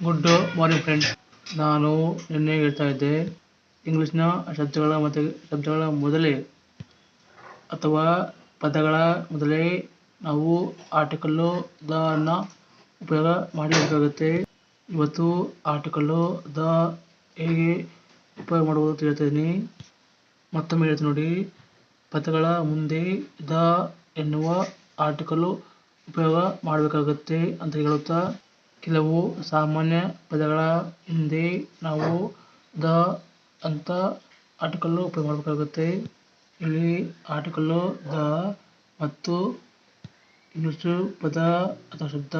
Good morning friends ನಾನು ನಿನ್ನೆ ಹೇಳ್ತಾ ಇದ್ದೆ, ಇಂಗ್ಲೀಷ್ನ ಶಬ್ದಗಳ ಮತ್ತು ಶಬ್ದಗಳ ಮೊದಲೇ ಅಥವಾ ಪದಗಳ ಮೊದಲೇ ನಾವು ಆರ್ಟಿಕಲ್ಲು ದ ಅನ್ನ ಉಪಯೋಗ ಮಾಡಬೇಕಾಗುತ್ತೆ ಇವತ್ತು ಆರ್ಟಿಕಲ್ಲು ದ ಹೇಗೆ ಉಪಯೋಗ ಮಾಡುವುದು ಅಂತ ಹೇಳ್ತಿದ್ದೀನಿ ಮತ್ತೊಮ್ಮೆ ಹೇಳ್ತೀನಿ ನೋಡಿ, ಪದಗಳ ಮುಂದೆ ದ ಎನ್ನುವ ಆರ್ಟಿಕಲ್ಲು ಉಪಯೋಗ ಮಾಡಬೇಕಾಗುತ್ತೆ ಅಂತ ಹೇಳುತ್ತಾ ಕೆಲವು ಸಾಮಾನ್ಯ ಪದಗಳ ಹಿಂದೆ ನಾವು ದ, ಅಂತ ಆರ್ಟಿಕಲ್ಲು ಉಪಯೋಗ ಮಾಡಬೇಕಾಗುತ್ತೆ. ಇಲ್ಲಿ ಆರ್ಟಿಕಲ್ಲು ದ ಮತ್ತು ಇಂಗ್ಲೀಷು ಪದ ಅಥವಾ ಶಬ್ದ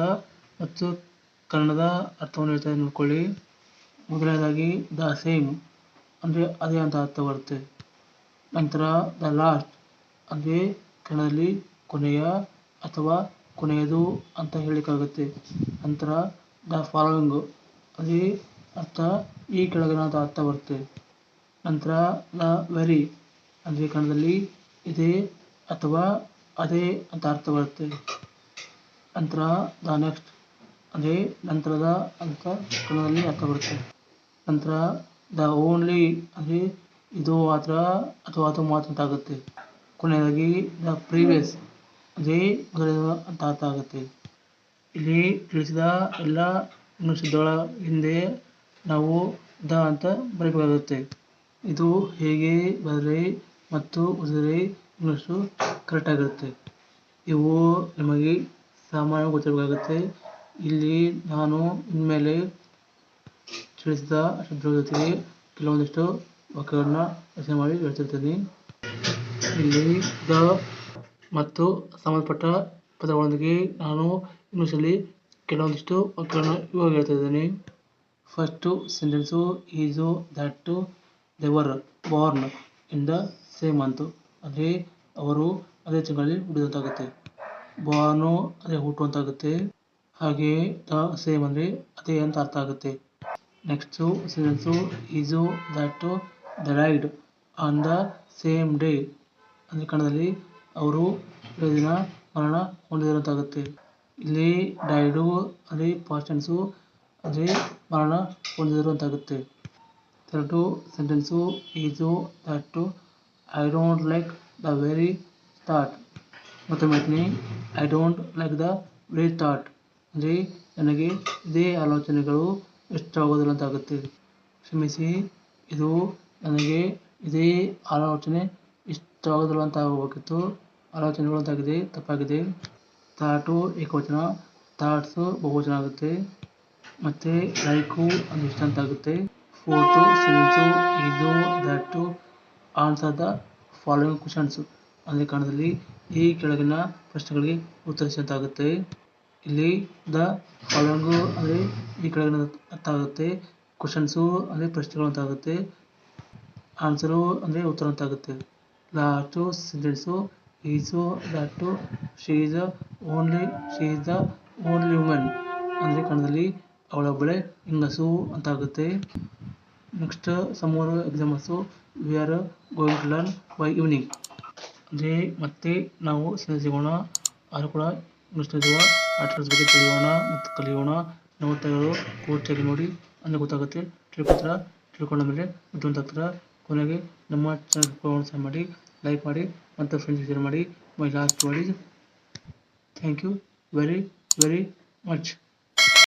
ಮತ್ತು ಕನ್ನಡದ ಅರ್ಥವನ್ನು ಹೇಳ್ತಾ ನೋಡ್ಕೊಳ್ಳಿ. ಮೊದಲನೇದಾಗಿ ದ ಸೇಮ್, ಅಂದರೆ ಅದೇ ಅಂತ ಅರ್ಥ ಬರುತ್ತೆ ನಂತರ ದ ಲಾಸ್ಟ್, ಅಂದರೆ ಕನ್ನಡದಲ್ಲಿ ಕೊನೆಯ ಅಥವಾ ಕೊನೆಯದು ಅಂತ ಹೇಳಲಿಕ್ಕಾಗುತ್ತೆ. ನಂತರ ದ ಫಾಲೋವಿಂಗು ಅದೇ ಅರ್ಥ ಈ ಕೆಳಗಿನ ಅಂತ ಅರ್ಥ ಬರುತ್ತೆ. ನಂತರ ದ ವೆರಿ ಅಂದರೆ ಕನ್ನಡದಲ್ಲಿ ಇದೇ ಅಥವಾ ಅದೇ ಅಂತ ಅರ್ಥ ಬರುತ್ತೆ. ನಂತರ ದ ನೆಕ್ಸ್ಟ್ ಅದೇ ನಂತರದ ಅಂತ ಕನ್ನಡದಲ್ಲಿ ಅರ್ಥ ಬರುತ್ತೆ. ನಂತರ ದ ಓನ್ಲಿ ಅಂದರೆ ಇದು ಮಾತ್ರ ಅಥವಾ ಅದು ಮಾತ್ರ ಅಂತ ಆಗುತ್ತೆ. ಕೊನೆಯದಾಗಿ ದ ಪ್ರೀವಿಯಸ್ ಅದೇ ತಾತ ಆಗುತ್ತೆ. ಇಲ್ಲಿ ತಿಳಿಸಿದ ಎಲ್ಲ ಶಬ್ದಗಳ ಹಿಂದೆ ನಾವು ದ ಅಂತ ಬರೀಬೇಕಾಗುತ್ತೆ. ಇದು ಹೇಗೆ ಬರೆ ಮತ್ತು ಓದಿದರೆ ಇಂಗ್ಲೀಷು ಕರೆಕ್ಟಾಗಿರುತ್ತೆ ಇವು ನಮಗೆ ಸಾಮಾನ್ಯ ಗೊತ್ತಿರಬೇಕಾಗುತ್ತೆ. ಇಲ್ಲಿ ನಾನು ಇನ್ಮೇಲೆ ತಿಳಿಸಿದ ಶಬ್ದಗಳ ಜೊತೆಗೆ ಕೆಲವೊಂದಿಷ್ಟು ವಾಕ್ಯಗಳನ್ನ ರಚನೆ ಮಾಡಿ ಹೇಳ್ತಿರ್ತೀನಿ. ಇಲ್ಲಿ ದ ಮತ್ತು ಸಂಬಂಧಪಟ್ಟ ಪದಗಳೊಂದಿಗೆ ನಾನು ಇಂಗ್ಲೀಷಲ್ಲಿ ಕೆಲವೊಂದಿಷ್ಟು ವಾಕ್ಯಗಳನ್ನು ಇವಾಗ ಹೇಳ್ತಾ ಇದ್ದೀನಿ. First sentence is they they were born in the same month ಅಂದರೆ ಅವರು ಅದೇ ತಿಂಗಳಲ್ಲಿ ಹುಟ್ಟಿದಂತಾಗುತ್ತೆ ಬಾರ್ನು ಅದೇ ಹುಟ್ಟುವಂತಾಗುತ್ತೆ ಹಾಗೆ ದ ಸೇಮ್ ಅಂದರೆ ಅದೇ ಅಂತ ಅರ್ಥ ಆಗುತ್ತೆ. Next sentence is that the ride on the same day ಅಂದರೆ ಕನ್ನಡದಲ್ಲಿ ಅವರು ದಿನ ಮರಣ ಹೊಂದಿದಂತಾಗುತ್ತೆ. ಇಲ್ಲಿ ಡೈಡು ಅಲ್ಲಿ ಪಾಸ್ಟ್ ಅಂದರೆ ಮರಣ ಹೊಂದಿದರು ಅಂತಾಗುತ್ತೆ third sentence is that I don't like the very start ಮತ್ತೆ I don't like the very start ಅಂದರೆ ನನಗೆ ಇದೇ ಆಲೋಚನೆಗಳು ಇಷ್ಟವಾಗೋದಿಲ್ಲ ಅಂತಾಗುತ್ತೆ. ಕ್ಷಮಿಸಿ, ಇದು ನನಗೆ ಇದೇ ಆಲೋಚನೆ ಇಷ್ಟವಾಗೋದಿಲ್ಲ ಅಂತ ಆಗಬೇಕಿತ್ತು ಆಲೋಚನೆಗಳು ಅಂತಾಗಿದೆ ತಪ್ಪಾಗಿದೆ. ಥಾಟು ಏಕವಚನ, ಥಾಟ್ಸು ಬಹುವಚನ ಆಗುತ್ತೆ. ಮತ್ತು ಲೈಕು ಅದು ಇಷ್ಟ ಅಂತ ಆಗುತ್ತೆ. ಫೋರ್ತು ಸೆನ್ಸು ಇದು that answer the following questions. ಅಂದರೆ ಕನ್ನಡದಲ್ಲಿ ಈ ಕೆಳಗಿನ ಪ್ರಶ್ನೆಗಳಿಗೆ ಉತ್ತರಿಸಿ ಅಂತ ಇಲ್ಲಿ ದ ಫಾಲೋಯಿಂಗು ಅಂದರೆ ಈ ಕೆಳಗಿನ ಅರ್ಥ ಆಗುತ್ತೆ. ಕ್ವಶನ್ಸು ಅಂದರೆ ಪ್ರಶ್ನೆಗಳು ಅಂತ ಆಗುತ್ತೆ ಆನ್ಸರು ಅಂದರೆ ಉತ್ತರ ಅಂತ ಆಗುತ್ತೆ sentence is that she is the only she is the only women. ಅಂದರೆ ಕನ್ನಡದಲ್ಲಿ ಅವಳೊಬ್ಬಳೆ ಹೆಂಗಸು ಅಂತ ಆಗುತ್ತೆ next some more we are going to learn by evening. ಅಂದರೆ ಮತ್ತೆ ನಾವು ಸಂಜೆ ಸಿಗೋಣ ಆದರೂ ಕೂಡ ಇಂಗ್ಲೀಷ್ನಲ್ಲಿರುವ ಆರ್ಟಿಕಲ್ಸ್ ಬಗ್ಗೆ ತಿಳಿಯೋಣ ಮತ್ತು ಕಲಿಯೋಣ. ನೋಡ್ತಾಗಳು ಪೂರ್ತಿಯಾಗಿ ನೋಡಿ ಅಂದರೆ ಗೊತ್ತಾಗುತ್ತೆ. ತಿಳ್ಕೊತೀರ ತಿಳ್ಕೊಂಡ ಮೇಲೆ ಬುದ್ಧಿವಂತ ಆಗ್ತೀರ ಕೊನೆಗೆ ನಮ್ಮ ಚಾನಲ್ ಪ್ರೋತ್ಸಾಹ ಮಾಡಿ ಲೈಕ್ ಮಾಡಿ ಮತ್ತು ಫ್ರೆಂಡ್ಸ್ ಶೇರ್ ಮಾಡಿ my last word is thank you very very much